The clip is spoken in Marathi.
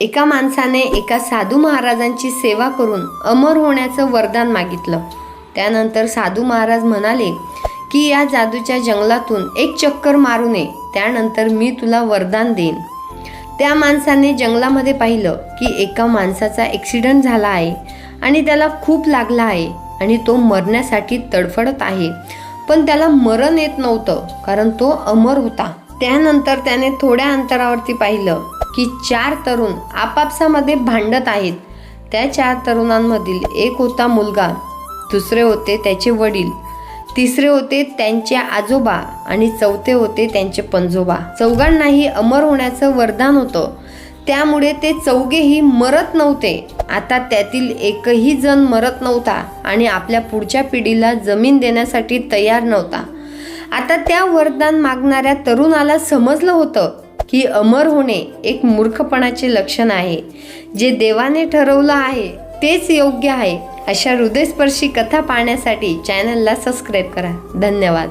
एका माणसाने एका साधू महाराजांची सेवा करून अमर होण्याचं वरदान मागितलं. त्यानंतर साधू महाराज म्हणाले की या जादूच्या जंगलातून एक चक्कर मारू नये त्यानंतर मी तुला वरदान देईन. त्या माणसाने जंगलामध्ये पाहिलं की एका माणसाचा ॲक्सिडेंट झाला आहे आणि त्याला खूप लागला आहे आणि तो मरण्यासाठी तडफडत आहे. पण त्याला मरण येत नव्हतं कारण तो अमर होता. त्यानंतर त्याने थोड्या अंतरावरती पाहिलं की चार तरुण आपापसामध्ये भांडत आहेत. त्या चार तरुणांमधील एक होता मुलगा दुसरे होते त्याचे वडील तिसरे होते त्यांचे आजोबा आणि चौथे होते त्यांचे पंजोबा. चौघांनाही अमर होण्याचं वरदान होतं. त्यामुळे ते चौघेही मरत नव्हते. आता त्यातील एकही जण मरत नव्हता आणि आपल्या पुढच्या पिढीला जमीन देण्यासाठी तयार नव्हता. आता त्या वरदान मागणाऱ्या तरुणाला समजलं होतं की अमर होणे एक मूर्खपणाचे लक्षण आहे. जे देवाने ठरवलं आहे तेच योग्य आहे. अशा हृदयस्पर्शी कथा पाहण्यासाठी चॅनलला सबस्क्राईब करा. धन्यवाद.